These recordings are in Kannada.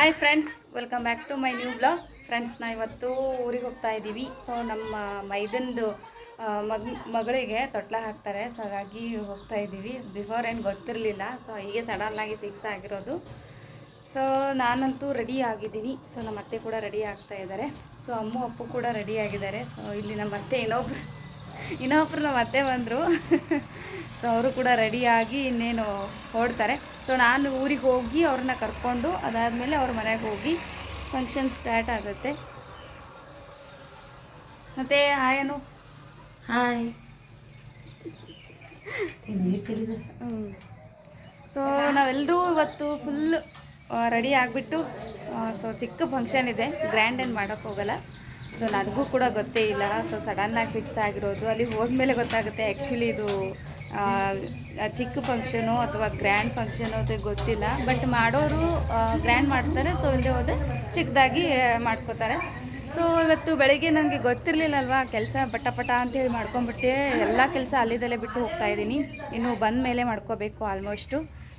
Hi friends welcome back to my new blog friends ನಾವು ಇವತ್ತು ಊರಿಗೆ ಹೋಗ್ತಾ ಇದ್ದೀವಿ. ಸೊ ನಮ್ಮ ಮೈದಂದು ಮಗ್, ಮಗಳಿಗೆ ತೊಟ್ಲ ಹಾಕ್ತಾರೆ. ಸೊ ಹಾಗಾಗಿ ಹೋಗ್ತಾ ಇದ್ದೀವಿ. ಬಿಫೋರ್ ಏನು ಗೊತ್ತಿರಲಿಲ್ಲ. ಸೊ ಹೀಗೆ ಸಡನ್ನಾಗಿ ಫಿಕ್ಸ್ ಆಗಿರೋದು. ಸೊ ನಾನಂತೂ ರೆಡಿ ಆಗಿದ್ದೀನಿ. ಸೊ ನಮ್ಮ ಅತ್ತೆ ಕೂಡ ರೆಡಿ ಆಗ್ತಾ ಇದ್ದಾರೆ. ಸೊ ಅಮ್ಮ, ಅಪ್ಪು ಕೂಡ ರೆಡಿ ಆಗಿದ್ದಾರೆ. ಸೊ ಇಲ್ಲಿ ನಮ್ಮ ಅತ್ತೆ ಇನ್ನೊಬ್ರು ಇನ್ನೊಬ್ರು ನಮ್ಮ ಅತ್ತೆ ಬಂದರು. ಸೊ ಅವರು ಕೂಡ ರೆಡಿಯಾಗಿ ಇನ್ನೇನು ಹೊರಡ್ತಾರೆ ಸೊ ನಾನು ಊರಿಗೆ ಹೋಗಿ ಅವ್ರನ್ನ ಕರ್ಕೊಂಡು ಅದಾದಮೇಲೆ ಅವ್ರ ಮನೆಗೆ ಹೋಗಿ ಫಂಕ್ಷನ್ ಸ್ಟಾರ್ಟ್ ಆಗುತ್ತೆ. ಮತ್ತು ಹಾಯನು ಹಾಯ್ ಸೊ ನಾವೆಲ್ಲರೂ ಇವತ್ತು ಫುಲ್ ರೆಡಿ ಆಗಿಬಿಟ್ಟು ಸೊ ಚಿಕ್ಕ ಫಂಕ್ಷನ್ ಇದೆ. ಗ್ರ್ಯಾಂಡ್ ಏನು ಮಾಡೋಕ್ಕೆ ಹೋಗಲ್ಲ. ಸೊ ನನಗೂ ಕೂಡ ಗೊತ್ತೇ ಇಲ್ಲ ಸೊ ಸಡನ್ನಾಗಿ ಫಿಕ್ಸ್ ಆಗಿರೋದು. ಅಲ್ಲಿ ಹೋದ್ಮೇಲೆ ಗೊತ್ತಾಗುತ್ತೆ ಆ್ಯಕ್ಚುಲಿ ಇದು ಚಿಕ್ಕ ಫಂಕ್ಷನು ಅಥವಾ ಗ್ರ್ಯಾಂಡ್ ಫಂಕ್ಷನು ಅಂತ ಗೊತ್ತಿಲ್ಲ ಬಟ್ ಮಾಡೋರು ಗ್ರ್ಯಾಂಡ್ ಮಾಡ್ತಾರೆ ಸೊ ಇಲ್ಲದೆ ಹೋದರೆ ಚಿಕ್ಕದಾಗಿ ಮಾಡ್ಕೋತಾರೆ. ಸೊ ಇವತ್ತು ಬೆಳಿಗ್ಗೆ ನನಗೆ ಗೊತ್ತಿರಲಿಲ್ಲಲ್ವಾ ಕೆಲಸ, ಪಟ ಪಟ ಅಂತೇಳಿ ಮಾಡ್ಕೊಂಬಿಟ್ಟೆ ಎಲ್ಲ ಕೆಲಸ ಅಲ್ಲಿದಲ್ಲೇ ಬಿಟ್ಟು ಹೋಗ್ತಾ ಇದ್ದೀನಿ. ಇನ್ನು ಬಂದ ಮೇಲೆ ಮಾಡ್ಕೋಬೇಕು ಆಲ್ಮೋಸ್ಟು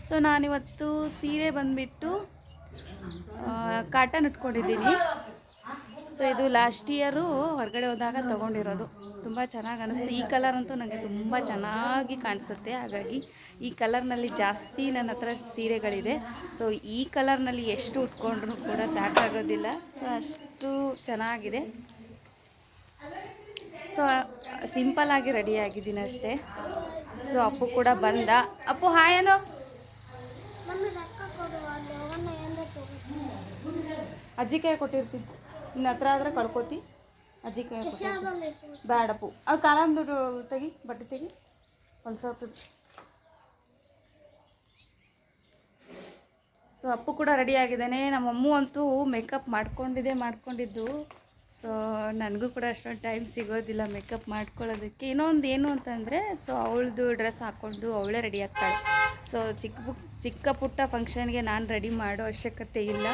ಸೊ ನಾನಿವತ್ತು ಸೀರೆ ಬಂದುಬಿಟ್ಟು ಕಾಟನ್ ಉಟ್ಕೊಂಡಿದ್ದೀನಿ. ಸೊ ಇದು ಲಾಸ್ಟ್ ಇಯರು ಹೊರಗಡೆ ಹೋದಾಗ ತೊಗೊಂಡಿರೋದು. ತುಂಬ ಚೆನ್ನಾಗಿ ಅನ್ನಿಸ್ತು ಈ ಕಲರ್ ಅಂತೂ ನನಗೆ ತುಂಬ ಚೆನ್ನಾಗಿ ಕಾಣಿಸುತ್ತೆ. ಹಾಗಾಗಿ ಈ ಕಲರ್ನಲ್ಲಿ ಜಾಸ್ತಿ ನನ್ನ ಹತ್ರ ಸೀರೆಗಳಿದೆ. ಸೊ ಈ ಕಲರ್ನಲ್ಲಿ ಎಷ್ಟು ಉಟ್ಕೊಂಡ್ರೂ ಕೂಡ ಸಾಕಾಗೋದಿಲ್ಲ. ಸೊ ಅಷ್ಟು ಚೆನ್ನಾಗಿದೆ. ಸೊ ಸಿಂಪಲ್ಲಾಗಿ ರೆಡಿ ಆಗಿದ್ದೀನಿ ಅಷ್ಟೇ. ಸೊ ಅಪ್ಪು ಕೂಡ ಬಂದ. ಅಪ್ಪು ಹಾಯ್ ಏನೋ ಅಜ್ಜಿ ಕೈ ಕೊಟ್ಟಿರ್ತೀನಿ. ನಿನ್ನ ಹತ್ರ ಆದ್ರೆ ಕಳ್ಕೊತಿ. ಅಜ್ಜಿ ಕೊಟ್ಟಿರ್ತೀನಿ ಬೇಡಪ್ಪು ಅದು ಕಾಲಂದು ತೆಗಿ, ಬಟ್ಟೆ ತೆಗಿ. ಹೊಲ್ಸೋಗ್ತದೆ ಸೊ ಅಪ್ಪು ಕೂಡ ರೆಡಿ ಆಗಿದ್ದಾನೆ. ನಮ್ಮ ಅಮ್ಮು ಅಂತೂ ಮೇಕಪ್ ಮಾಡ್ಕೊಂಡಿದ್ದೆ ಮಾಡ್ಕೊಂಡಿದ್ದು. ಸೊ ನನಗೂ ಕೂಡ ಅಷ್ಟೊಂದು ಟೈಮ್ ಸಿಗೋದಿಲ್ಲ ಮೇಕಪ್ ಮಾಡ್ಕೊಳ್ಳೋದಕ್ಕೆ. ಇನ್ನೊಂದು ಏನು ಅಂತಂದರೆ ಸೊ ಅವಳದು ಡ್ರೆಸ್ ಹಾಕ್ಕೊಂಡು ಅವಳೇ ರೆಡಿ ಆಗ್ತಾಳೆ. ಸೊ ಚಿಕ್ಕ ಬುಕ್ ಚಿಕ್ಕ ಪುಟ್ಟ ಫಂಕ್ಷನ್ಗೆ ನಾನು ರೆಡಿ ಮಾಡೋ ಅವಶ್ಯಕತೆ ಇಲ್ಲ.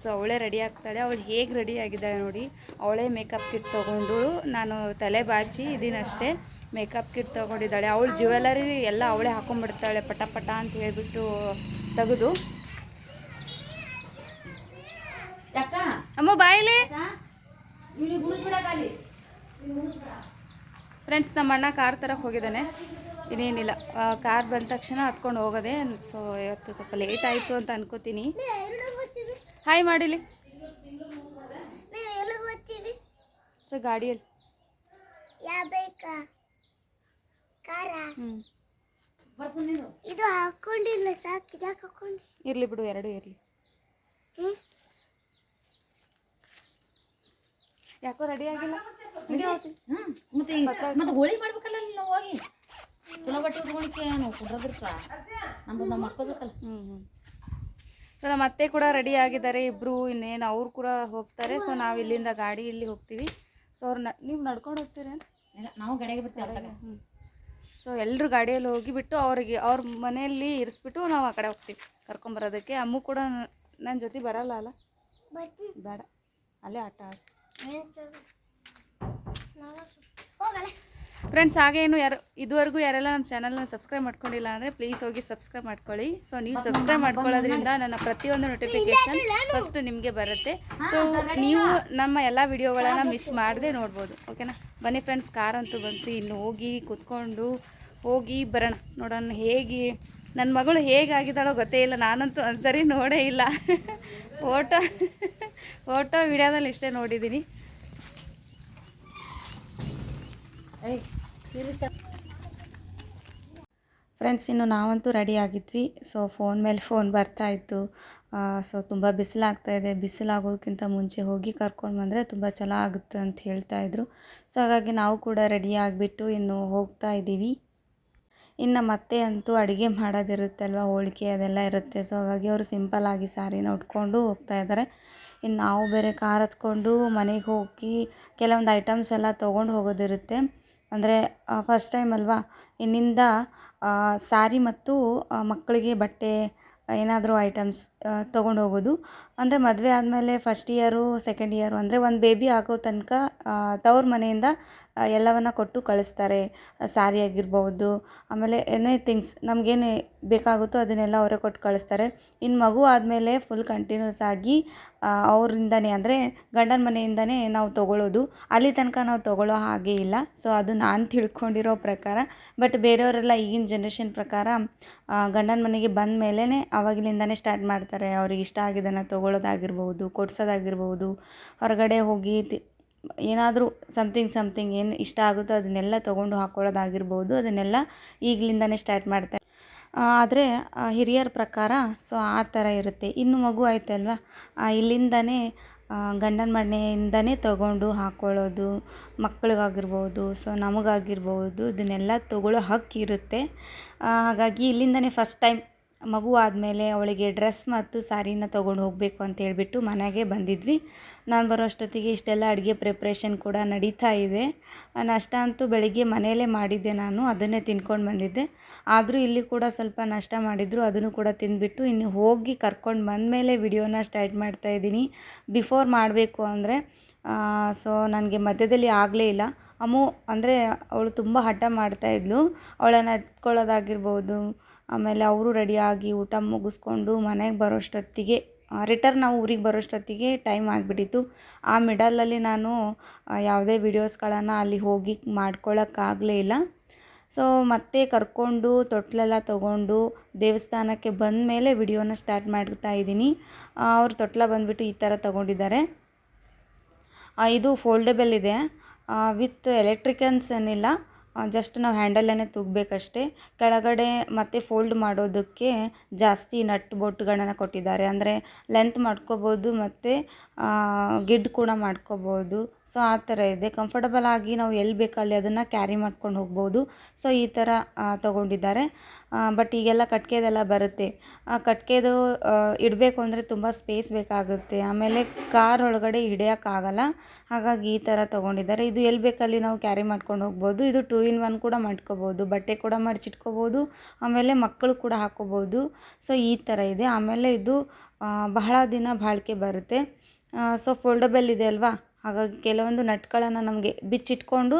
ಸೊ ಅವಳೇ ರೆಡಿ ಆಗ್ತಾಳೆ. ಅವಳು ಹೇಗೆ ರೆಡಿ ಆಗಿದ್ದಾಳೆ ನೋಡಿ. ಅವಳೇ ಮೇಕಪ್ ಕಿಟ್ ತೊಗೊಂಡು ನಾನು ತಲೆ ಬಾಚಿ ಇದೀನಷ್ಟೇ ಮೇಕಪ್ ಕಿಟ್ ತೊಗೊಂಡಿದ್ದಾಳೆ. ಅವಳು ಜ್ಯುವೆಲರಿ ಎಲ್ಲ ಅವಳೇ ಹಾಕೊಂಡ್ಬಿಡ್ತಾಳೆ ಪಟ ಪಟ ಅಂತ ಹೇಳಿಬಿಟ್ಟು ತೆಗೆದು. ಅಮ್ಮ ಬಾಯಿಲಿ ಫ್ರೆಂಡ್ಸ್ ನಮ್ಮ ಅಣ್ಣ ಕಾರ್ ತರಕ್ಕೆ ಹೋಗಿದ್ದಾನೆ. ಇನ್ನೇನಿಲ್ಲ. ಕಾರ್ ಬಂದ ತಕ್ಷಣ ಹತ್ಕೊಂಡು ಹೋಗೋದೆ ಸೊ ಇವತ್ತು ಸ್ವಲ್ಪ ಲೇಟ್ ಆಯಿತು ಅಂತ ಅನ್ಕೋತೀನಿ. ಹಾಯ್ ಮಾಡಿಲಿ ಸೊ ಗಾಡಿಯಲ್ಲಿ. ಇದು ಹಾಕೊಂಡಿಲ್ಲ ಸಾಕು ಇದಾಕ ಹಾಕೊಂಡಿ? ಇರಲಿ ಬಿಡು ಎರಡು ಇರಲಿ. ಹ್ಮ್? ಯಾಕೋ ರೆಡಿ ಆಗಿಲ್ಲ? ಮತ್ತೆ ಮತ್ತೆ ಹೋಳಿ ಮಾಡ್ಬೇಕಲ್ಲ ಅಲ್ಲಿ ನಾವು ಹೋಗಿ? ಚಲೋ ಬಟ್ಟೆ ಉಟ್ಕೊಳಿಕ್ಕೆ ನಾವು ಮಕ್ಕಳು ನಮ್ಮದು ನಮ್ಮ ಮಾಡ್ಕೋಬೇಕಲ್ಲ. ಹ್ಞೂ ಹ್ಞೂ ಸೊ ನಮ್ಮ ಅತ್ತೆ ಕೂಡ ರೆಡಿ ಆಗಿದ್ದಾರೆ ಇಬ್ಬರು ಇನ್ನೇನು ಅವ್ರು ಕೂಡ ಹೋಗ್ತಾರೆ. ಸೊ ನಾವು ಇಲ್ಲಿಂದ ಗಾಡಿ ಇಲ್ಲಿ ಹೋಗ್ತೀವಿ. ಸೊ ಅವ್ರು ನ ನೀವು ನಡ್ಕೊಂಡು ಹೋಗ್ತೀರೇನು ನಾವು ಗಡಿಗೆ ಬರ್ತೀವಿ ಹ್ಞೂ ಸೊ ಎಲ್ಲರೂ ಗಾಡಿಯಲ್ಲಿ ಹೋಗಿಬಿಟ್ಟು ಅವ್ರಿಗೆ ಅವ್ರ ಮನೆಯಲ್ಲಿ ಇರಿಸ್ಬಿಟ್ಟು ನಾವು ಆ ಕಡೆ ಹೋಗ್ತೀವಿ. ಕರ್ಕೊಂಬರೋದಕ್ಕೆ. ಅಮ್ಮು ಕೂಡ ನನ್ನ ಜೊತೆ ಬರಲ್ಲ ಅಲ್ಲ? ಬೇಡ. ಅಲ್ಲೇ ಆಟ ಆಡು. ಹೋಗಲ್ಲ. ಫ್ರೆಂಡ್ಸ್ ಹಾಗೇನು ಯಾರು ಇದುವರೆಗೂ ಯಾರೆಲ್ಲ ನಮ್ಮ ಚಾನಲ್ನ ಸಬ್ಸ್ಕ್ರೈಬ್ ಮಾಡ್ಕೊಂಡಿಲ್ಲ ಅಂದರೆ ಪ್ಲೀಸ್ ಹೋಗಿ ಸಬ್ಸ್ಕ್ರೈಬ್ ಮಾಡ್ಕೊಳ್ಳಿ. ಸೊ ನೀವು ಸಬ್ಸ್ಕ್ರೈಬ್ ಮಾಡ್ಕೊಳ್ಳೋದ್ರಿಂದ ನನ್ನ ಪ್ರತಿಯೊಂದು ನೋಟಿಫಿಕೇಶನ್ ಫಸ್ಟ್ ನಿಮಗೆ ಬರುತ್ತೆ. ಸೊ ನೀವು ನಮ್ಮ ಎಲ್ಲ ವಿಡಿಯೋಗಳನ್ನು ಮಿಸ್ ಮಾಡದೆ ನೋಡ್ಬೋದು. ಓಕೆನಾ ಬನ್ನಿ ಫ್ರೆಂಡ್ಸ್ ಕಾರ್ ಅಂತೂ ಬಂತು. ಇನ್ನು ಹೋಗಿ ಕೂತ್ಕೊಂಡು ಹೋಗಿ ಬರೋಣ. ನೋಡೋಣ ಹೇಗೆ ನನ್ನ ಮಗಳು ಹೇಗಾಗಿದ್ದಾಳೋ ಗೊತ್ತೇ ಇಲ್ಲ. ನಾನಂತೂ ಒಂದ್ಸರಿ ನೋಡೇ ಇಲ್ಲ. ಫೋಟೋ ಫೋಟೋ ವಿಡಿಯೋದಲ್ಲಿ ಇಷ್ಟೇ ನೋಡಿದ್ದೀನಿ. ಫ್ರೆಂಡ್ಸ್ ಇನ್ನು ನಾವಂತೂ ರೆಡಿ ಆಗಿದ್ವಿ. ಸೊ ಫೋನ್ ಮೇಲೆ ಫೋನ್ ಬರ್ತಾ ಇತ್ತು. ಸೊ ತುಂಬ ಬಿಸಿಲಾಗ್ತಾ ಇದೆ. ಬಿಸಿಲಾಗೋದಕ್ಕಿಂತ ಮುಂಚೆ ಹೋಗಿ ಕರ್ಕೊಂಡು ಬಂದರೆ ತುಂಬ ಚಲೋ ಆಗುತ್ತೆ ಅಂತ ಹೇಳ್ತಾ ಇದ್ರು. ಸೊ ಹಾಗಾಗಿ ನಾವು ಕೂಡ ರೆಡಿ ಆಗಿಬಿಟ್ಟು ಇನ್ನು ಹೋಗ್ತಾ ಇದ್ದೀವಿ. ಇನ್ನು ಮತ್ತೆ ಅಂತೂ ಅಡುಗೆ ಮಾಡೋದಿರುತ್ತಲ್ವ? ಹೋಳಿಗೆ ಅದೆಲ್ಲ ಇರುತ್ತೆ. ಸೊ ಹಾಗಾಗಿ ಅವರು ಸಿಂಪಲ್ಲಾಗಿ ಸಾರಿನ ಉಟ್ಕೊಂಡು ಹೋಗ್ತಾ ಇದ್ದಾರೆ ಇನ್ನು ನಾವು ಬೇರೆ ಕಾರ್ ಹಚ್ಕೊಂಡು ಮನೆಗೆ ಹೋಗಿ ಕೆಲವೊಂದು ಐಟಮ್ಸ್ ಎಲ್ಲ ತೊಗೊಂಡು ಹೋಗೋದಿರುತ್ತೆ. ಅಂದರೆ ಫಸ್ಟ್ ಟೈಮ್ ಅಲ್ವಾ? ಇನ್ನಿಂದ ಸ್ಯಾರಿ ಮತ್ತು ಮಕ್ಕಳಿಗೆ ಬಟ್ಟೆ ಏನಾದರೂ ಐಟಮ್ಸ್ ತೊಗೊಂಡು ಹೋಗೋದು ಅಂದರೆ ಮದುವೆ ಆದಮೇಲೆ ಫಸ್ಟ್ ಇಯರು ಸೆಕೆಂಡ್ ಇಯರು ಅಂದರೆ ಒಂದು ಬೇಬಿ ಆಗೋ ತನಕ ತವ್ರ ಮನೆಯಿಂದ ಎಲ್ಲವನ್ನು ಕೊಟ್ಟು ಕಳಿಸ್ತಾರೆ. ಸ್ಯಾರಿ ಆಗಿರ್ಬೋದು, ಆಮೇಲೆ ಏನೇ ಥಿಂಗ್ಸ್ ನಮಗೇನು ಬೇಕಾಗುತ್ತೋ ಅದನ್ನೆಲ್ಲ ಅವರೇ ಕೊಟ್ಟು ಕಳಿಸ್ತಾರೆ. ಇನ್ನು ಮಗು ಆದಮೇಲೆ ಫುಲ್ ಕಂಟಿನ್ಯೂಸ್ ಆಗಿ ಅವರಿಂದನೇ ಅಂದರೆ ಗಂಡನ ಮನೆಯಿಂದನೇ ನಾವು ತೊಗೊಳ್ಳೋದು ಅಲ್ಲಿ ತನಕ ನಾವು ತೊಗೊಳ್ಳೋ ಹಾಗೆ ಇಲ್ಲ. ಸೊ ಅದು ನಾನು ತಿಳ್ಕೊಂಡಿರೋ ಪ್ರಕಾರ. ಬಟ್ ಬೇರೆಯವರೆಲ್ಲ ಈಗಿನ ಜನ್ರೇಷನ್ ಪ್ರಕಾರ ಗಂಡನ ಮನೆಗೆ ಬಂದ ಮೇಲೇ ಅವಾಗಲಿಂದನೇ ಸ್ಟಾರ್ಟ್ ಮಾಡ್ತಾರೆ. ಅವ್ರಿಗೆ ಇಷ್ಟ ಆಗಿದ್ದನ್ನು ತೊಗೊಳ್ಳೋದಾಗಿರ್ಬೋದು, ಕೊಡ್ಸೋದಾಗಿರ್ಬೋದು, ಹೊರಗಡೆ ಹೋಗಿ ಏನಾದರೂ ಸಮ್ಥಿಂಗ್ ಸಮ್ಥಿಂಗ್ ಏನು ಇಷ್ಟ ಆಗುತ್ತೋ ಅದನ್ನೆಲ್ಲ ತೊಗೊಂಡು ಹಾಕ್ಕೊಳ್ಳೋದಾಗಿರ್ಬೋದು ಅದನ್ನೆಲ್ಲ ಈಗಲಿಂದನೇ ಸ್ಟಾರ್ಟ್ ಮಾಡ್ತಾರೆ. ಆದರೆ ಹಿರಿಯರ ಪ್ರಕಾರ ಸೊ ಆ ಥರ ಇರುತ್ತೆ. ಇನ್ನು ಮಗು ಆಯ್ತಲ್ವ? ಇಲ್ಲಿಂದನೇ ಗಂಡನ ಮನೆಯಿಂದನೇ ತಗೊಂಡು ಹಾಕ್ಕೊಳ್ಳೋದು ಮಕ್ಕಳಿಗಾಗಿರ್ಬೋದು ಸೊ ನಮಗಾಗಿರ್ಬೋದು, ಇದನ್ನೆಲ್ಲ ತಗೊಳ್ಳೋ ಹಕ್ಕಿರುತ್ತೆ. ಹಾಗಾಗಿ ಇಲ್ಲಿಂದನೇ ಫಸ್ಟ್ ಟೈಮ್ ಮಗು ಆದಮೇಲೆ ಅವಳಿಗೆ ಡ್ರೆಸ್ ಮತ್ತು ಸಾರಿನ ತೊಗೊಂಡು ಹೋಗಬೇಕು ಅಂತ ಹೇಳಿಬಿಟ್ಟು ಮನೆಗೆ ಬಂದಿದ್ವಿ. ನಾನು ಬರೋ ಅಷ್ಟೊತ್ತಿಗೆ ಇಷ್ಟೆಲ್ಲ ಅಡುಗೆ ಪ್ರಿಪ್ರೇಷನ್ ಕೂಡ ನಡೀತಾ ಇದೆ. ನಾಷ್ಟ ಅಂತೂ ಬೆಳಗ್ಗೆ ಮನೆಯಲ್ಲೇ ಮಾಡಿದ್ದೆ ನಾನು, ಅದನ್ನೇ ತಿನ್ಕೊಂಡು ಬಂದಿದ್ದೆ. ಆದರೂ ಇಲ್ಲಿ ಕೂಡ ಸ್ವಲ್ಪ ನಷ್ಟ ಮಾಡಿದ್ರು, ಅದನ್ನು ಕೂಡ ತಿಂದುಬಿಟ್ಟು ಇನ್ನು ಹೋಗಿ ಕರ್ಕೊಂಡು ಬಂದಮೇಲೆ ವಿಡಿಯೋನ ಸ್ಟಾರ್ಟ್ ಮಾಡ್ತಾ ಇದ್ದೀನಿ. ಬಿಫೋರ್ ಮಾಡಬೇಕು ಅಂದರೆ ಸೊ ನನಗೆ ಮಧ್ಯದಲ್ಲಿ ಆಗಲೇ ಇಲ್ಲ. ಅಮ್ಮು ಅಂದರೆ ಅವಳು ತುಂಬ ಹಠ ಮಾಡ್ತಾಯಿದ್ಲು ಅವಳನ್ನು ಎತ್ಕೊಳ್ಳೋದಾಗಿರ್ಬೋದು ಆಮೇಲೆ ಅವರು ರೆಡಿಯಾಗಿ ಊಟ ಮುಗಿಸ್ಕೊಂಡು ಮನೆಗೆ ಬರೋಷ್ಟೊತ್ತಿಗೆ ರಿಟರ್ನ್ ನಾವು ಊರಿಗೆ ಬರೋಷ್ಟೊತ್ತಿಗೆ ಟೈಮ್ ಆಗಿಬಿಟ್ಟಿತ್ತು. ಆ ಮಿಡಲಲ್ಲಿ ನಾನು ಯಾವುದೇ ವೀಡಿಯೋಸ್ಗಳನ್ನು ಅಲ್ಲಿ ಹೋಗಿ ಮಾಡ್ಕೊಳ್ಳೋಕ್ಕಾಗಲೇ ಇಲ್ಲ. ಸೊ ಮತ್ತೆ ಕರ್ಕೊಂಡು ತೊಟ್ಲೆಲ್ಲ ತೊಗೊಂಡು ದೇವಸ್ಥಾನಕ್ಕೆ ಬಂದ ಮೇಲೆ ವಿಡಿಯೋನ ಸ್ಟಾರ್ಟ್ ಮಾಡ್ತಾ ಇದ್ದೀನಿ. ಅವರು ತೊಟ್ಲ ಬಂದುಬಿಟ್ಟು ಈ ಥರ ತೊಗೊಂಡಿದ್ದಾರೆ. ಇದು ಫೋಲ್ಡೆಬಲ್ ಇದೆ. ವಿತ್ ಎಲೆಕ್ಟ್ರಿಕನ್ಸ್ ಏನಿಲ್ಲ. ಜಸ್ಟ್ ನಾವು ಹ್ಯಾಂಡಲನ್ನೇ ತೂಗಬೇಕಷ್ಟೆ. ಕೆಳಗಡೆ ಮತ್ತೆ ಫೋಲ್ಡ್ ಮಾಡೋದಕ್ಕೆ ಜಾಸ್ತಿ ನಟ್ ಬೋಟ್ಗಳನ್ನು ಕೊಟ್ಟಿದ್ದಾರೆ. ಅಂದರೆ ಲೆಂತ್ ಮಾಡ್ಕೋಬೋದು ಮತ್ತು ಗಿಡ್ ಕೂಡ ಮಾಡ್ಕೋಬೋದು. ಸೊ ಆ ಥರ ಇದೆ. ಕಂಫರ್ಟಬಲ್ ಆಗಿ ನಾವು ಎಲ್ಲಿ ಬೇಕಲ್ಲಿ ಅದನ್ನು ಕ್ಯಾರಿ ಮಾಡ್ಕೊಂಡು ಹೋಗ್ಬೋದು. ಸೊ ಈ ಥರ ತೊಗೊಂಡಿದ್ದಾರೆ. ಬಟ್ ಈಗೆಲ್ಲ ಕಟ್ಗೆದೆಲ್ಲ ಬರುತ್ತೆ. ಆ, ಕಟ್ಗೆದು ಇಡಬೇಕು ಅಂದರೆ ತುಂಬ ಸ್ಪೇಸ್ ಬೇಕಾಗುತ್ತೆ. ಆಮೇಲೆ ಕಾರ್ ಒಳಗಡೆ ಹಿಡಿಯೋಕ್ಕಾಗಲ್ಲ. ಹಾಗಾಗಿ ಈ ಥರ ತೊಗೊಂಡಿದ್ದಾರೆ. ಇದು ಎಲ್ಲಿ ಬೇಕಲ್ಲಿ ನಾವು ಕ್ಯಾರಿ ಮಾಡ್ಕೊಂಡು ಹೋಗ್ಬೋದು. ಇದು ಟೂ ಇನ್ ಒನ್ ಕೂಡ ಮಾಡ್ಕೋಬೋದು. ಬಟ್ಟೆ ಕೂಡ ಮಡಚಿಟ್ಕೋಬೋದು. ಆಮೇಲೆ ಮಕ್ಕಳು ಕೂಡ ಹಾಕ್ಕೋಬೋದು. ಸೊ ಈ ಥರ ಇದೆ. ಆಮೇಲೆ ಇದು ಬಹಳ ದಿನ ಬಾಳಿಕೆ ಬರುತ್ತೆ. ಸೊ ಫೋಲ್ಡಬಲ್ ಇದೆ ಅಲ್ವಾ? ಹಾಗಾಗಿ ಕೆಲವೊಂದು ನಟ್ಗಳನ್ನು ನಮಗೆ ಬಿಚ್ಚಿಟ್ಕೊಂಡು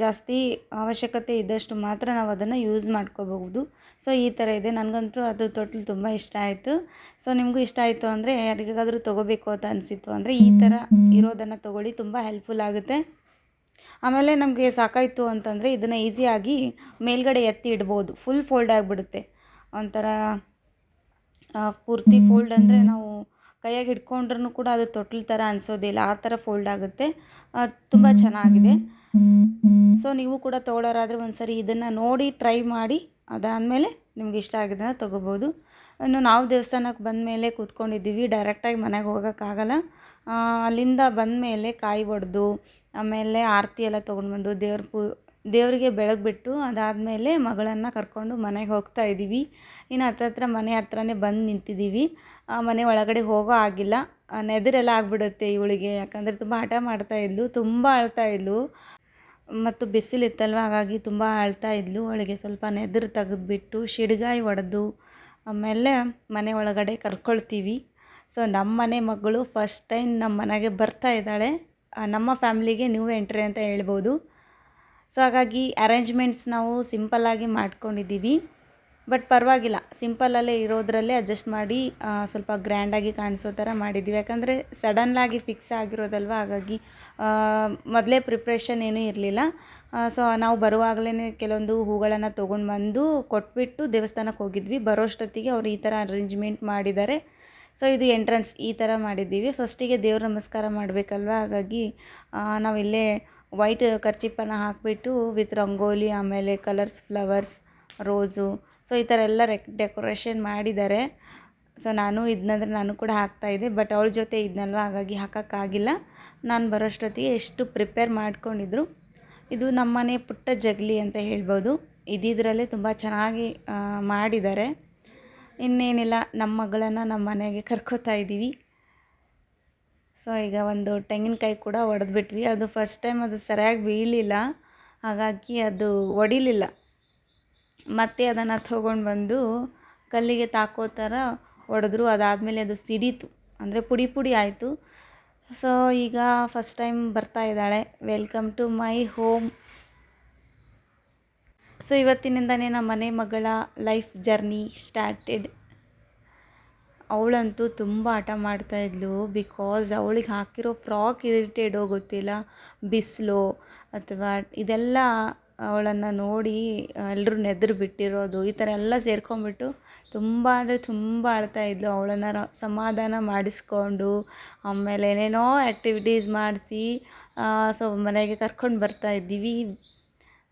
ಜಾಸ್ತಿ ಅವಶ್ಯಕತೆ ಇದ್ದಷ್ಟು ಮಾತ್ರ ನಾವು ಅದನ್ನು ಯೂಸ್ ಮಾಡ್ಕೋಬಹುದು. ಸೊ ಈ ಥರ ಇದೆ. ನನಗಂತೂ ಅದು ತೊಟ್ಲು ತುಂಬ ಇಷ್ಟ ಆಯಿತು. ಸೊ ನಿಮಗೂ ಇಷ್ಟ ಆಯಿತು ಅಂದರೆ ಯಾರಿಗಾದರೂ ತೊಗೋಬೇಕು ಅಂತ ಅನಿಸಿತ್ತು ಅಂದರೆ ಈ ಥರ ಇರೋದನ್ನು ತೊಗೊಳ್ಳಿ. ತುಂಬ ಹೆಲ್ಪ್ಫುಲ್ ಆಗುತ್ತೆ. ಆಮೇಲೆ ನಮಗೆ ಸಾಕಾಯಿತು ಅಂತಂದರೆ ಇದನ್ನು ಈಸಿಯಾಗಿ ಮೇಲ್ಗಡೆ ಎತ್ತಿ ಇಡ್ಬೋದು. ಫುಲ್ ಫೋಲ್ಡ್ ಆಗಿಬಿಡುತ್ತೆ. ಒಂಥರ ಪೂರ್ತಿ ಫೋಲ್ಡ್ ಅಂದರೆ ನಾವು ಕೈಯಾಗಿ ಹಿಡ್ಕೊಂಡ್ರೂ ಕೂಡ ಅದು ತೊಟ್ಲು ಥರ ಅನಿಸೋದಿಲ್ಲ, ಆ ಥರ ಫೋಲ್ಡ್ ಆಗುತ್ತೆ. ತುಂಬ ಚೆನ್ನಾಗಿದೆ. ಸೊ, ನೀವು ಕೂಡ ತೊಗೊಳೋರಾದರೆ ಒಂದು ಸರಿ ಇದನ್ನು ನೋಡಿ ಟ್ರೈ ಮಾಡಿ, ಅದಾದಮೇಲೆ ನಿಮ್ಗೆ ಇಷ್ಟ ಆಗಿದ್ದನ್ನು ತೊಗೋಬೋದು. ಇನ್ನು ನಾವು ದೇವಸ್ಥಾನಕ್ಕೆ ಬಂದ ಮೇಲೆ ಕೂತ್ಕೊಂಡಿದ್ದೀವಿ, ಡೈರೆಕ್ಟಾಗಿ ಮನೆಗೆ ಹೋಗೋಕ್ಕಾಗಲ್ಲ. ಅಲ್ಲಿಂದ ಬಂದ ಮೇಲೆ ಕಾಯಿ ಒಡೆದು, ಆಮೇಲೆ ಆರತಿ ಎಲ್ಲ ತೊಗೊಂಡು ಬಂದು ದೇವ್ರ ಪೂ ದೇವರಿಗೆ ಬೆಳಗ್ಬಿಟ್ಟು ಅದಾದಮೇಲೆ ಮಗಳನ್ನು ಕರ್ಕೊಂಡು ಮನೆಗೆ ಹೋಗ್ತಾ ಇದ್ದೀವಿ. ಇನ್ನು ಹತ್ತತ್ರ ಮನೆ ಹತ್ರನೇ ಬಂದು ನಿಂತಿದ್ದೀವಿ. ಮನೆ ಒಳಗಡೆ ಹೋಗೋ ಆಗಿಲ್ಲ. ನೆದರೆಲ್ಲ ಆಗಿಬಿಡುತ್ತೆ ಇವಳಿಗೆ. ಯಾಕಂದರೆ ತುಂಬ ಹಠ ಮಾಡ್ತಾ ಇದ್ಲು, ತುಂಬ ಅಳ್ತಾ ಇದ್ಲು. ಮತ್ತು ಬಿಸಿಲಿತ್ತಲ್ವ ಹಾಗಾಗಿ ತುಂಬ ಅಳ್ತಾ ಇದ್ಲು. ಅವಳಿಗೆ ಸ್ವಲ್ಪ ನೆದರು ತೆಗೆದುಬಿಟ್ಟು ಶಿಡ್ಗಾಯಿ ಹೊಡೆದು ಆಮೇಲೆ ಮನೆ ಒಳಗಡೆ ಕರ್ಕೊಳ್ತೀವಿ. ಸೊ, ನಮ್ಮ ಮನೆ ಮಗಳು ಫಸ್ಟ್ ಟೈಮ್ ನಮ್ಮ ಮನೆಗೆ ಬರ್ತಾ ಇದ್ದಾಳೆ. ನಮ್ಮ ಫ್ಯಾಮ್ಲಿಗೆ ನ್ಯೂ ಎಂಟ್ರಿ ಅಂತ ಹೇಳ್ಬೋದು. ಸೊ ಹಾಗಾಗಿ ಅರೇಂಜ್ಮೆಂಟ್ಸ್ ನಾವು ಸಿಂಪಲ್ಲಾಗಿ ಮಾಡ್ಕೊಂಡಿದ್ದೀವಿ. ಬಟ್ ಪರವಾಗಿಲ್ಲ ಸಿಂಪಲಲ್ಲೇ ಇರೋದರಲ್ಲೇ ಅಡ್ಜಸ್ಟ್ ಮಾಡಿ ಸ್ವಲ್ಪ ಗ್ರ್ಯಾಂಡಾಗಿ ಕಾಣಿಸೋ ಥರ ಮಾಡಿದ್ದೀವಿ. ಯಾಕಂದರೆ ಸಡನ್ನಾಗಿ ಫಿಕ್ಸ್ ಆಗಿರೋದಲ್ವ? ಹಾಗಾಗಿ ಮೊದಲೇ ಪ್ರಿಪ್ರೇಷನ್ ಏನೂ ಇರಲಿಲ್ಲ. ಸೊ ನಾವು ಬರುವಾಗಲೇ ಕೆಲವೊಂದು ಹೂಗಳನ್ನು ತೊಗೊಂಡು ಬಂದು ಕೊಟ್ಬಿಟ್ಟು ದೇವಸ್ಥಾನಕ್ಕೆ ಹೋಗಿದ್ವಿ. ಬರೋಷ್ಟೊತ್ತಿಗೆ ಅವರು ಈ ಥರ ಅರೇಂಜ್ಮೆಂಟ್ ಮಾಡಿದ್ದಾರೆ. ಸೊ ಇದು ಎಂಟ್ರೆನ್ಸ್ ಈ ಥರ ಮಾಡಿದ್ದೀವಿ. ಫಸ್ಟಿಗೆ ದೇವ್ರ ನಮಸ್ಕಾರ ಮಾಡಬೇಕಲ್ವ? ಹಾಗಾಗಿ ನಾವಿಲ್ಲೇ ವೈಟ್ ಕರ್ಚಿಪ್ಪನ್ನು ಹಾಕಿಬಿಟ್ಟು ವಿತ್ ರಂಗೋಲಿ, ಆಮೇಲೆ ಕಲರ್ಸ್, ಫ್ಲವರ್ಸ್, ರೋಸು, ಸೊ ಈ ಥರ ಎಲ್ಲ ರೆಕ್, ಡೆಕೋರೇಷನ್ ಮಾಡಿದ್ದಾರೆ. ಸೊ ನಾನು ಇದನ್ನಂದ್ರೆ ನಾನು ಕೂಡ ಹಾಕ್ತಾಯಿದ್ದೆ ಬಟ್ ಅವಳ ಜೊತೆ ಇದ್ನಲ್ವ, ಹಾಗಾಗಿ ಹಾಕೋಕ್ಕಾಗಿಲ್ಲ. ನಾನು ಬರೋಷ್ಟೊತ್ತಿಗೆ ಎಷ್ಟು ಪ್ರಿಪೇರ್ ಮಾಡ್ಕೊಂಡಿದ್ರು. ಇದು ನಮ್ಮನೆ ಪುಟ್ಟ ಜಗಲಿ ಅಂತ ಹೇಳ್ಬೋದು. ಇದಿದ್ರಲ್ಲೇ ತುಂಬ ಚೆನ್ನಾಗಿ ಮಾಡಿದ್ದಾರೆ. ಇನ್ನೇನಿಲ್ಲ, ನಮ್ಮ ಮಗಳನ್ನು ನಮ್ಮ ಮನೆಗೆ ಕರ್ಕೋತಾ ಇದ್ದೀವಿ ಸೊ ಈಗ ಒಂದು ತೆಂಗಿನಕಾಯಿ ಕೂಡ ಒಡೆದ್ಬಿಟ್ವಿ. ಅದು ಫಸ್ಟ್ ಟೈಮ್ ಅದು ಸರಿಯಾಗಿ ಬೀಳಲಿಲ್ಲ ಹಾಗಾಗಿ ಅದು ಒಡಿಲಿಲ್ಲ. ಮತ್ತೆ ಅದನ್ನು ತೊಗೊಂಡು ಬಂದು ಕಲ್ಲಿಗೆ ತಾಕೋ ಥರ ಒಡೆದ್ರು. ಅದಾದಮೇಲೆ ಅದು ಸಿಡೀತು. ಅಂದರೆ ಪುಡಿ ಪುಡಿ ಆಯಿತು. ಸೊ ಈಗ ಫಸ್ಟ್ ಟೈಮ್ ಬರ್ತಾ ಇದ್ದಾಳೆ. Welcome to my home so ಇವತ್ತಿನಿಂದನೇ ನಮ್ಮ ಮನೆ ಮಗಳ ಲೈಫ್ ಜರ್ನಿ ಸ್ಟಾರ್ಟೆಡ್ ಅವಳಂತೂ ತುಂಬ ಹಠ ಮಾಡ್ತಾಯಿದ್ಲು ಬಿಕಾಸ್ ಅವಳಿಗೆ ಹಾಕಿರೋ ಫ್ರಾಕ್ ಇರಿಟೇಡೋ ಗೊತ್ತಿಲ್ಲ ಬಿಸಿಲು ಅಥವಾ ಇದೆಲ್ಲ ಅವಳನ್ನು ನೋಡಿ ಎಲ್ಲರೂ ನೆದ್ರು ಬಿಟ್ಟಿರೋದು, ಈ ಥರ ಎಲ್ಲ ಸೇರ್ಕೊಂಡ್ಬಿಟ್ಟು ತುಂಬ ಅಂದರೆ ತುಂಬ ಇದ್ಲು. ಅವಳನ್ನು ಸಮಾಧಾನ ಮಾಡಿಸ್ಕೊಂಡು ಆಮೇಲೆ ಏನೇನೋ ಆ್ಯಕ್ಟಿವಿಟೀಸ್ ಮಾಡಿಸಿ ಸೊ ಮನೆಗೆ ಕರ್ಕೊಂಡು ಬರ್ತಾ ಇದ್ದೀವಿ.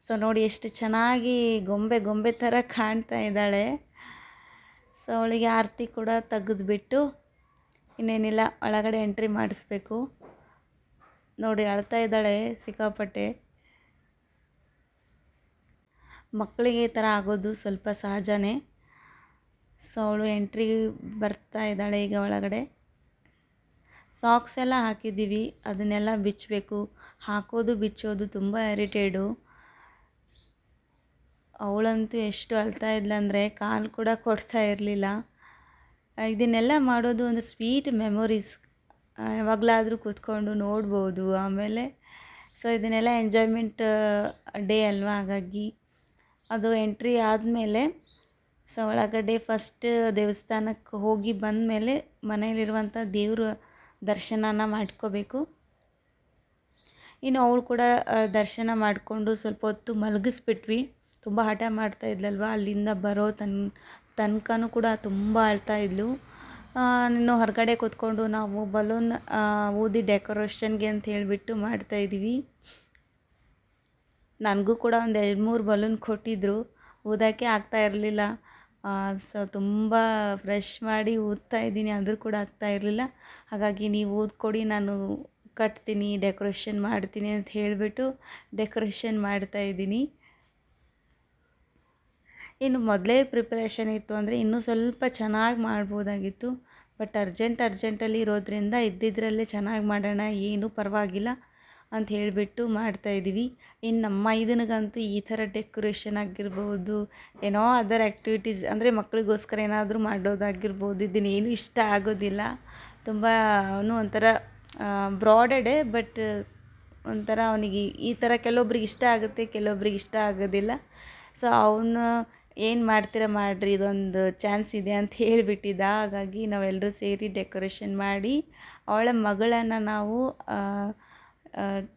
ಸೊ ನೋಡಿ ಎಷ್ಟು ಚೆನ್ನಾಗಿ ಗೊಂಬೆ ಗೊಂಬೆ ಥರ ಕಾಣ್ತಾ ಇದ್ದಾಳೆ. ಸೊ ಅವಳಿಗೆ ಆರತಿ ಕೂಡ ತೆಗೆದ್ಬಿಟ್ಟು ಇನ್ನೇನಿಲ್ಲ, ಒಳಗಡೆ ಎಂಟ್ರಿ ಮಾಡಿಸ್ಬೇಕು. ನೋಡಿ, ಅಳ್ತಾ ಇದ್ದಾಳೆ ಸಿಕ್ಕಾಪಟ್ಟೆ. ಮಕ್ಕಳಿಗೆ ಈ ಥರ ಆಗೋದು ಸ್ವಲ್ಪ ಸಹಜನೇ. ಸೊ ಅವಳು ಎಂಟ್ರಿ ಬರ್ತಾ ಇದ್ದಾಳೆ ಈಗ ಒಳಗಡೆ. ಸಾಕ್ಸ್ ಎಲ್ಲ ಹಾಕಿದ್ದೀವಿ, ಅದನ್ನೆಲ್ಲ ಬಿಚ್ಚಬೇಕು. ಹಾಕೋದು, ಬಿಚ್ಚೋದು ತುಂಬ ಇರಿಟೇಡು ಅವಳಂತೂ ಎಷ್ಟು ಅಳ್ತಾ ಇದ್ಲಂದರೆ ಕಾಲು ಕೂಡ ಕೊಡ್ತಾ ಇರಲಿಲ್ಲ. ಇದನ್ನೆಲ್ಲ ಮಾಡೋದು ಒಂದು ಸ್ವೀಟ್ ಮೆಮೊರೀಸ್ ಯಾವಾಗಲಾದರೂ ಕೂತ್ಕೊಂಡು ನೋಡ್ಬೋದು. ಆಮೇಲೆ ಸೊ ಇದನ್ನೆಲ್ಲ ಎಂಜಾಯ್ಮೆಂಟ್ ಡೇ ಅಲ್ವಾ? ಹಾಗಾಗಿ ಅದು ಎಂಟ್ರಿ ಆದಮೇಲೆ ಸೊ ಒಳಗಡೆ ಫಸ್ಟ್ ದೇವಸ್ಥಾನಕ್ಕೆ ಹೋಗಿ ಬಂದ ಮೇಲೆ ಮನೆಯಲ್ಲಿರುವಂಥ ದೇವ್ರ ದರ್ಶನನ ಮಾಡ್ಕೋಬೇಕು. ಇನ್ನು ಅವಳು ಕೂಡ ದರ್ಶನ ಮಾಡಿಕೊಂಡು ಸ್ವಲ್ಪ ಹೊತ್ತು ಮಲಗಿಸ್ಬಿಟ್ವಿ. ತುಂಬ ಹಠ ಮಾಡ್ತಾ ಇದ್ಲಲ್ವ? ಅಲ್ಲಿಂದ ಬರೋ ತನ್ ತನಕನೂ ಕೂಡ ತುಂಬ ಅಳ್ತಾ ಇದ್ಲು. ಆ, ಇನ್ನು ಹೊರಗಡೆ ಕೂತ್ಕೊಂಡು ನಾವು ಬಲೂನ್ ಊದಿ ಡೆಕೋರೇಷನ್ಗೆ ಅಂತ ಹೇಳಿಬಿಟ್ಟು ಮಾಡ್ತಾಯಿದ್ದೀವಿ ನನಗೂ ಕೂಡ ಒಂದು ಎರಡು ಮೂರು ಬಲೂನ್ ಕೊಟ್ಟಿದ್ದರು ಊದೋಕ್ಕೆ ಆಗ್ತಾ ಇರಲಿಲ್ಲ. ಸೊ ತುಂಬ ಫ್ರೆಶ್ ಮಾಡಿ ಊದ್ತಾ ಇದ್ದೀನಿ ಅಂದರೂ ಕೂಡ ಆಗ್ತಾ ಇರಲಿಲ್ಲ. ಹಾಗಾಗಿ ನೀವು ಊದ್ಕೊಡಿ ನಾನು ಕಟ್ತೀನಿ ಡೆಕೋರೇಷನ್ ಮಾಡ್ತೀನಿ ಅಂತ ಹೇಳಿಬಿಟ್ಟು ಡೆಕೋರೇಷನ್ ಮಾಡ್ತಾ ಇದ್ದೀನಿ. ಇನ್ನು ಮೊದಲೇ ಪ್ರಿಪ್ರೇಷನ್ ಇತ್ತು ಅಂದರೆ ಇನ್ನೂ ಸ್ವಲ್ಪ ಚೆನ್ನಾಗಿ ಮಾಡ್ಬೋದಾಗಿತ್ತು. ಬಟ್ ಅರ್ಜೆಂಟ್ ಅರ್ಜೆಂಟಲ್ಲಿ ಇರೋದ್ರಿಂದ ಇದ್ದಿದ್ದರಲ್ಲೇ ಚೆನ್ನಾಗಿ ಮಾಡೋಣ, ಏನೂ ಪರವಾಗಿಲ್ಲ ಅಂತ ಹೇಳಿಬಿಟ್ಟು ಮಾಡ್ತಾಯಿದ್ದೀವಿ ಇನ್ನು ನಮ್ಮ ಇದನಿಗಂತೂ ಈ ಥರ ಡೆಕೋರೇಷನ್ ಆಗಿರ್ಬೋದು, ಏನೋ ಅದರ್ ಆ್ಯಕ್ಟಿವಿಟೀಸ್ ಅಂದರೆ ಮಕ್ಕಳಿಗೋಸ್ಕರ ಏನಾದರೂ ಮಾಡೋದಾಗಿರ್ಬೋದು ಇದನ್ನೇನು ಇಷ್ಟ ಆಗೋದಿಲ್ಲ. ತುಂಬ ಅವನು ಒಂಥರ ಬ್ರಾಡೆಡೆ ಬಟ್ ಒಂಥರ ಅವನಿಗೆ ಈ ಥರ ಕೆಲವೊಬ್ರಿಗೆ ಇಷ್ಟ ಆಗುತ್ತೆ, ಕೆಲವೊಬ್ರಿಗೆ ಇಷ್ಟ ಆಗೋದಿಲ್ಲ. ಸೊ ಅವನು ಏನು ಮಾಡ್ತೀರ ಮಾಡಿರಿ, ಇದೊಂದು ಚಾನ್ಸ್ ಇದೆ ಅಂತ ಹೇಳಿಬಿಟ್ಟಿದ್ದ. ಹಾಗಾಗಿ ನಾವೆಲ್ಲರೂ ಸೇರಿ ಡೆಕೋರೇಷನ್ ಮಾಡಿ, ಅವಳ ಮಗಳನ್ನು ನಾವು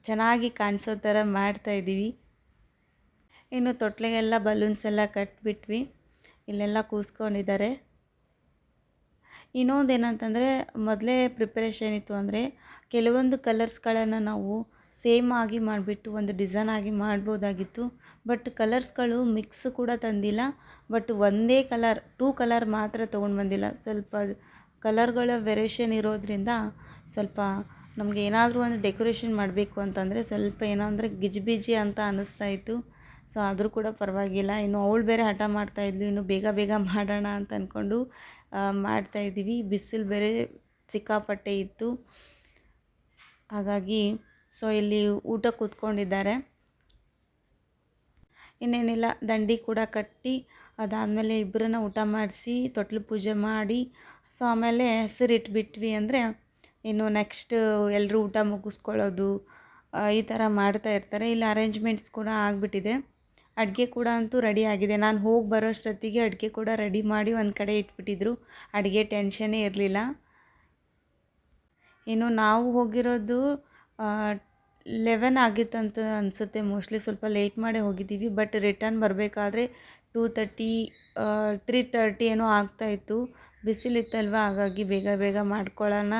ಚೆನ್ನಾಗಿ ಕಾಣಿಸೋ ಥರ ಮಾಡ್ತಾಯಿದ್ದೀವಿ ಇನ್ನು ತೊಟ್ಲಿಗೆಲ್ಲ ಬಲೂನ್ಸ್ ಎಲ್ಲ ಕಟ್ಬಿಟ್ವಿ. ಇಲ್ಲೆಲ್ಲ ಕೂಸ್ಕೊಂಡಿದ್ದಾರೆ ಇನ್ನೊಂದು ಏನಂತಂದರೆ ಮೊದಲೇ ಪ್ರಿಪ್ರೇಷನ್ ಇತ್ತು ಅಂದರೆ, ಕೆಲವೊಂದು ಕಲರ್ಸ್ಗಳನ್ನು ನಾವು ಸೇಮ್ ಆಗಿ ಮಾಡಿಬಿಟ್ಟು ಒಂದು ಡಿಸೈನ್ ಆಗಿ ಮಾಡ್ಬೋದಾಗಿತ್ತು. ಬಟ್ ಕಲರ್ಸ್ಗಳು ಮಿಕ್ಸ್ ಕೂಡ ತಂದಿಲ್ಲ. ಬಟ್ ಒಂದೇ ಕಲರ್, ಟೂ ಕಲರ್ ಮಾತ್ರ ತೊಗೊಂಡು ಬಂದಿಲ್ಲ. ಸ್ವಲ್ಪ ಕಲರ್ಗಳ ವೆರೇಷನ್ ಇರೋದ್ರಿಂದ ಸ್ವಲ್ಪ ನಮಗೆ ಏನಾದರೂ ಒಂದು ಡೆಕೋರೇಷನ್ ಮಾಡಬೇಕು ಅಂತಂದರೆ ಸ್ವಲ್ಪ ಏನೋ ಅಂದರೆ ಗಿಜಿಬಿಜಿ ಅಂತ ಅನ್ನಿಸ್ತಾ ಇತ್ತು. ಸೊ ಆದರೂ ಕೂಡ ಪರವಾಗಿಲ್ಲ. ಇನ್ನು ಅವಳು ಬೇರೆ ಹಠ ಮಾಡ್ತಾಯಿದ್ಲು ಇನ್ನು ಬೇಗ ಬೇಗ ಮಾಡೋಣ ಅಂತ ಅಂದ್ಕೊಂಡು ಮಾಡ್ತಾಯಿದ್ದೀವಿ ಬಿಸಿಲು ಬೇರೆ ಸಿಕ್ಕಾಪಟ್ಟೆ ಇತ್ತು. ಹಾಗಾಗಿ ಸೊ ಇಲ್ಲಿ ಊಟ ಕೂತ್ಕೊಂಡಿದ್ದಾರೆ. ಇನ್ನೇನಿಲ್ಲ, ದಂಡಿ ಕೂಡ ಕಟ್ಟಿ ಅದಾದಮೇಲೆ ಇಬ್ಬರನ್ನ ಊಟ ಮಾಡಿಸಿ ತೊಟ್ಲು ಪೂಜೆ ಮಾಡಿ, ಸೊ ಆಮೇಲೆ ಹೆಸರಿಟ್ಬಿಟ್ವಿ ಅಂದರೆ ಇನ್ನು ನೆಕ್ಸ್ಟ್ ಎಲ್ಲರೂ ಊಟ ಮುಗಿಸ್ಕೊಳ್ಳೋದು ಈ ಥರ ಮಾಡ್ತಾ ಇರ್ತಾರೆ. ಇಲ್ಲಿ ಅರೇಂಜ್ಮೆಂಟ್ಸ್ ಕೂಡ ಆಗಿಬಿಟ್ಟಿದೆ. ಅಡುಗೆ ಕೂಡ ಅಂತೂ ರೆಡಿ ಆಗಿದೆ. ನಾನು ಹೋಗಿ ಬರೋಷ್ಟೊತ್ತಿಗೆ ಅಡುಗೆ ಕೂಡ ರೆಡಿ ಮಾಡಿ ಒಂದು ಕಡೆ ಇಟ್ಬಿಟ್ಟಿದ್ರು. ಅಡುಗೆ ಟೆನ್ಷನ್ನೇ ಇರಲಿಲ್ಲ. ಇನ್ನು ನಾವು ಹೋಗಿರೋದು ಲೆವೆನ್ ಆಗಿತ್ತಂತ ಅನಿಸುತ್ತೆ. ಮೋಸ್ಟ್ಲಿ ಸ್ವಲ್ಪ ಲೇಟ್ ಮಾಡೇ ಹೋಗಿದ್ದೀವಿ ಬಟ್ ರಿಟರ್ನ್ ಬರಬೇಕಾದ್ರೆ ಟೂ ತರ್ಟಿ ತ್ರೀ ತರ್ಟಿ ಏನೋ ಆಗ್ತಾಯಿತ್ತು ಬಿಸಿಲಿತ್ತಲ್ವ? ಹಾಗಾಗಿ ಬೇಗ ಬೇಗ ಮಾಡ್ಕೊಳ್ಳೋಣ.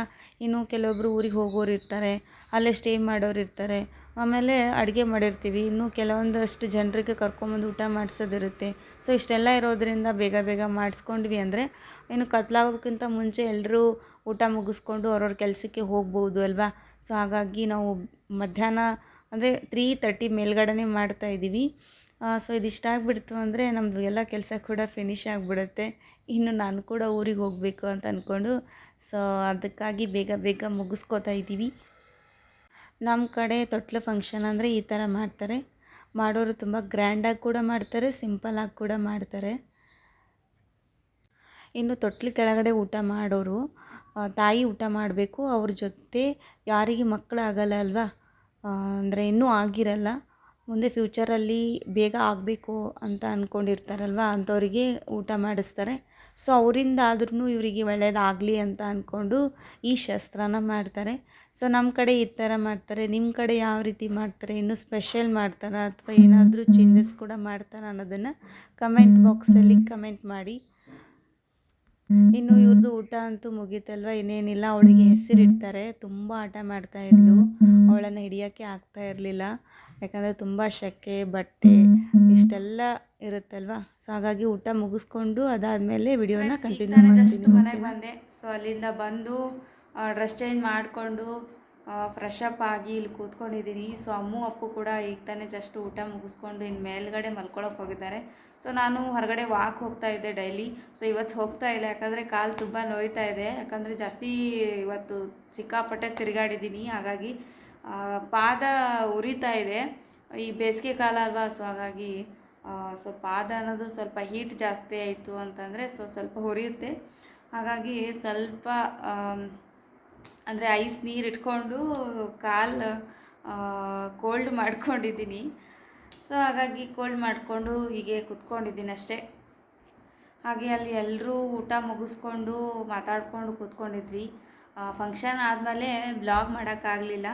ಇನ್ನು ಕೆಲವೊಬ್ಬರು ಊರಿಗೆ ಹೋಗೋರು ಇರ್ತಾರೆ, ಅಲ್ಲೇ ಸ್ಟೇ ಮಾಡೋರು ಇರ್ತಾರೆ. ಆಮೇಲೆ ಅಡುಗೆ ಮಾಡಿರ್ತೀವಿ. ಇನ್ನೂ ಕೆಲವೊಂದಷ್ಟು ಜನರಿಗೆ ಕರ್ಕೊಂಬಂದು ಊಟ ಮಾಡಿಸೋದಿರುತ್ತೆ. ಸೊ ಇಷ್ಟೆಲ್ಲ ಇರೋದರಿಂದ ಬೇಗ ಬೇಗ ಮಾಡಿಸ್ಕೊಂಡ್ವಿ ಅಂದರೆ, ಇನ್ನು ಕತ್ಲಾಗೋದಕ್ಕಿಂತ ಮುಂಚೆ ಎಲ್ಲರೂ ಊಟ ಮುಗಿಸ್ಕೊಂಡು ಅವ್ರವ್ರ ಕೆಲಸಕ್ಕೆ ಹೋಗ್ಬೋದು ಅಲ್ವಾ? ಸೊ ಹಾಗಾಗಿ ನಾವು ಮಧ್ಯಾಹ್ನ ಅಂದರೆ ತ್ರೀ ತರ್ಟಿ ಮೇಲ್ಗಡೆನೇ ಮಾಡ್ತಾ ಇದ್ದೀವಿ. ಸೊ ಇದಿಷ್ಟ ಆಗಿಬಿಡ್ತು ಅಂದರೆ ನಮ್ಮದು ಎಲ್ಲ ಕೆಲಸ ಕೂಡ ಫಿನಿಶ್ ಆಗಿಬಿಡುತ್ತೆ. ಇನ್ನು ನಾನು ಕೂಡ ಊರಿಗೆ ಹೋಗಬೇಕು ಅಂತ ಅಂದ್ಕೊಂಡು ಸೊ ಅದಕ್ಕಾಗಿ ಬೇಗ ಬೇಗ ಮುಗಿಸ್ಕೋತಾ ಇದ್ದೀವಿ. ನಮ್ಮ ಕಡೆ ತೊಟ್ಲು ಫಂಕ್ಷನ್ ಅಂದರೆ ಈ ಥರ ಮಾಡ್ತಾರೆ. ಮಾಡೋರು ತುಂಬ ಗ್ರ್ಯಾಂಡಾಗಿ ಕೂಡ ಮಾಡ್ತಾರೆ ಸಿಂಪಲಾಗಿ ಕೂಡ ಮಾಡ್ತಾರೆ. ಇನ್ನು ತೊಟ್ಲು ಕೆಳಗಡೆ ಊಟ ಮಾಡೋರು ತಾಯಿ ಊಟ ಮಾಡಬೇಕು. ಅವ್ರ ಜೊತೆ ಯಾರಿಗೆ ಮಕ್ಕಳಾಗಲ್ಲ ಅಲ್ವಾ? ಅಂದರೆ ಇನ್ನೂ ಆಗಿರಲ್ಲ. ಮುಂದೆ ಫ್ಯೂಚರಲ್ಲಿ ಬೇಗ ಆಗಬೇಕು ಅಂತ ಅಂದ್ಕೊಂಡಿರ್ತಾರಲ್ವ ಅಂಥವರಿಗೆ ಊಟ ಮಾಡಿಸ್ತಾರೆ. ಸೊ ಅವರಿಂದ ಆದ್ರೂ ಇವರಿಗೆ ಒಳ್ಳೆಯದಾಗಲಿ ಅಂತ ಅಂದ್ಕೊಂಡು ಈ ಶಸ್ತ್ರನ ಮಾಡ್ತಾರೆ. ಸೊ ನಮ್ಮ ಕಡೆ ಈ ಥರ ಮಾಡ್ತಾರೆ. ನಿಮ್ಮ ಕಡೆ ಯಾವ ರೀತಿ ಮಾಡ್ತಾರೆ? ಇನ್ನೂ ಸ್ಪೆಷಲ್ ಮಾಡ್ತಾರಾ? ಅಥವಾ ಏನಾದರೂ ಚೇಂಜಸ್ ಕೂಡ ಮಾಡ್ತಾರಾ ಅನ್ನೋದನ್ನು ಕಮೆಂಟ್ ಬಾಕ್ಸಲ್ಲಿ ಕಮೆಂಟ್ ಮಾಡಿ. ಇನ್ನು ಇವ್ರದ್ದು ಊಟ ಅಂತೂ ಮುಗೀತಲ್ವ? ಇನ್ನೇನಿಲ್ಲ. ಅವಳಿಗೆ ಹೆಸರಿಡ್ತಾರೆ. ತುಂಬ ಆಟ ಮಾಡ್ತಾ ಇದ್ಲು. ಅವಳನ್ನು ಹಿಡಿಯೋಕ್ಕೆ ಆಗ್ತಾ ಇರಲಿಲ್ಲ. ಯಾಕಂದರೆ ತುಂಬ ಶೆಕೆ ಬಟ್ಟೆ ಇಷ್ಟೆಲ್ಲ ಇರುತ್ತಲ್ವ? ಸೊ ಹಾಗಾಗಿ ಊಟ ಮುಗಿಸ್ಕೊಂಡು ಅದಾದಮೇಲೆ ವಿಡಿಯೋನ ಕಂಟಿನ್ಯೂ ಮಾಡ್ತೀನಿ ಮನೆಗೆ ಬಂದೆ. ಸೊ ಅಲ್ಲಿಂದ ಬಂದು ಡ್ರೆಸ್ ಚೇಂಜ್ ಮಾಡಿಕೊಂಡು ಫ್ರೆಶ್ ಅಪ್ ಆಗಿ ಇಲ್ಲಿ ಕೂತ್ಕೊಂಡಿದ್ದೀನಿ. ಸೊ ಅಮ್ಮು ಅಪ್ಪು ಕೂಡ ಈಗ ತಾನೇ ಜಸ್ಟ್ ಊಟ ಮುಗಿಸ್ಕೊಂಡು ಇನ್ನು ಮೇಲ್ಗಡೆ ಮಲ್ಕೊಳಕ್ಕೆ ಹೋಗಿದ್ದಾರೆ. ಸೊ ನಾನು ಹೊರಗಡೆ ವಾಕ್ ಹೋಗ್ತಾ ಇದ್ದೆ ಡೈಲಿ ಸೊ ಇವತ್ತು ಹೋಗ್ತಾ ಇಲ್ಲ. ಯಾಕಂದರೆ ಕಾಲು ತುಂಬ ನೋಯ್ತಾ ಇದೆ. ಯಾಕಂದರೆ ಜಾಸ್ತಿ ಇವತ್ತು ಸಿಕ್ಕಾಪಟ್ಟೆ ತಿರುಗಾಡಿದ್ದೀನಿ. ಹಾಗಾಗಿ ಪಾದ ಉರಿತಾ ಇದೆ. ಈ ಬೇಸಿಗೆ ಕಾಲ ಅಲ್ವಾ? ಸೊ ಹಾಗಾಗಿ ಸೊ ಪಾದ ಅನ್ನೋದು ಸ್ವಲ್ಪ ಹೀಟ್ ಜಾಸ್ತಿ ಆಯಿತು ಅಂತಂದರೆ ಸೊ ಸ್ವಲ್ಪ ಉರಿಯುತ್ತೆ. ಹಾಗಾಗಿ ಸ್ವಲ್ಪ ಅಂದರೆ ಐಸ್ ನೀರು ಇಟ್ಕೊಂಡು ಕಾಲು ಕೋಲ್ಡ್ ಮಾಡ್ಕೊಂಡಿದ್ದೀನಿ. ಸೊ ಹಾಗಾಗಿ ಕೋಲ್ಡ್ ಮಾಡಿಕೊಂಡು ಹೀಗೆ ಕುತ್ಕೊಂಡಿದ್ದೀನಿ ಅಷ್ಟೇ. ಹಾಗೆ ಅಲ್ಲಿ ಎಲ್ಲರೂ ಊಟ ಮುಗಿಸ್ಕೊಂಡು ಮಾತಾಡಿಕೊಂಡು ಕೂತ್ಕೊಂಡಿದ್ವಿ. ಫಂಕ್ಷನ್ ಆದಮೇಲೆ ಬ್ಲಾಗ್ ಮಾಡೋಕ್ಕಾಗಲಿಲ್ಲ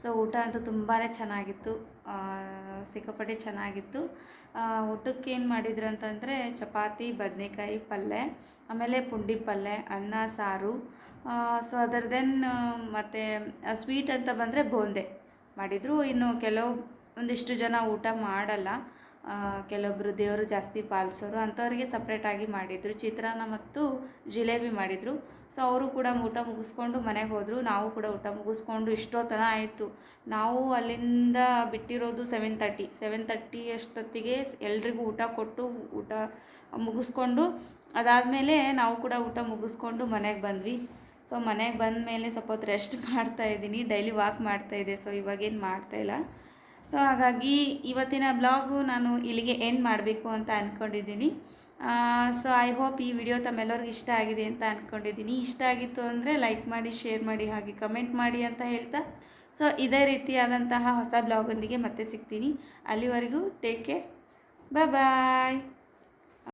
ಸೊ ಊಟ ಅಂತೂ ತುಂಬಾ ಚೆನ್ನಾಗಿತ್ತು. ಸಿಕ್ಕಾಪಟ್ಟೆ ಚೆನ್ನಾಗಿತ್ತು. ಊಟಕ್ಕೆ ಏನು ಮಾಡಿದ್ರು ಅಂತಂದರೆ ಚಪಾತಿ, ಬದನೆಕಾಯಿ ಪಲ್ಯ ಆಮೇಲೆ ಪುಂಡಿ ಪಲ್ಯ ಅನ್ನ, ಸಾರು. ಸೊ ಅದರ್ ದೆನ್ ಮತ್ತು ಸ್ವೀಟ್ ಅಂತ ಬಂದರೆ ಬೋಂದೆ. ಮಾಡಿದರು ಇನ್ನು ಕೆಲವು ಒಂದಿಷ್ಟು ಜನ ಊಟ ಮಾಡಲ್ಲ. ಕೆಲವೊಬ್ಬರು ದೇವರು ಜಾಸ್ತಿ ಪಾಲಿಸೋರು ಅಂಥವ್ರಿಗೆ ಸಪ್ರೇಟಾಗಿ ಮಾಡಿದರು. ಚಿತ್ರಾನ್ನ ಮತ್ತು ಜಿಲೇಬಿ ಮಾಡಿದರು. ಸೊ ಅವರು ಕೂಡ ಊಟ ಮುಗಿಸ್ಕೊಂಡು ಮನೆಗೆ ಹೋದರು. ನಾವು ಕೂಡ ಊಟ ಮುಗಿಸ್ಕೊಂಡು ಇಷ್ಟೊತ್ತನ ಆಯಿತು. ನಾವು ಅಲ್ಲಿಂದ ಬಿಟ್ಟಿರೋದು ಸೆವೆನ್ ತರ್ಟಿ ಸೆವೆನ್ ತರ್ಟಿ ಅಷ್ಟೊತ್ತಿಗೆ ಎಲ್ರಿಗೂ ಊಟ ಕೊಟ್ಟು ಊಟ ಮುಗಿಸ್ಕೊಂಡು ಅದಾದಮೇಲೆ ನಾವು ಕೂಡ ಊಟ ಮುಗಿಸ್ಕೊಂಡು ಮನೆಗೆ ಬಂದ್ವಿ. ಸೊ ಮನೆಗೆ ಬಂದ ಮೇಲೆ ಸ್ವಲ್ಪ ಹೊತ್ತು ರೆಸ್ಟ್ ಮಾಡ್ತಾ ಇದ್ದೀನಿ. ಡೈಲಿ ವಾಕ್ ಮಾಡ್ತಾ ಇದ್ದೆ. ಸೊ ಇವಾಗೇನು ಮಾಡ್ತಾ ಇಲ್ಲ. ಸೊ ಹಾಗಾಗಿ ಇವತ್ತಿನ ಬ್ಲಾಗು ನಾನು ಇಲ್ಲಿಗೆ ಎಂಡ್ ಮಾಡಬೇಕು ಅಂತ ಅಂದ್ಕೊಂಡಿದ್ದೀನಿ ಸೊ ಐ ಹೋಪ್ ಈ ವಿಡಿಯೋ ತಮ್ಮೆಲ್ಲರಿಗೂ ಇಷ್ಟ ಆಗಿದೆ ಅಂತ ಅಂದ್ಕೊಂಡಿದ್ದೀನಿ ಇಷ್ಟ ಆಗಿತ್ತು ಅಂದರೆ ಲೈಕ್ ಮಾಡಿ ಶೇರ್ ಮಾಡಿ, ಹಾಗೆ ಕಮೆಂಟ್ ಮಾಡಿ ಅಂತ ಹೇಳ್ತಾ. ಸೊ ಇದೇ ರೀತಿಯಾದಂತಹ ಹೊಸ ಬ್ಲಾಗೊಂದಿಗೆ ಮತ್ತೆ ಸಿಗ್ತೀನಿ. ಅಲ್ಲಿವರೆಗೂ ಟೇಕ್ ಕೇರ್ ಬಾಯ್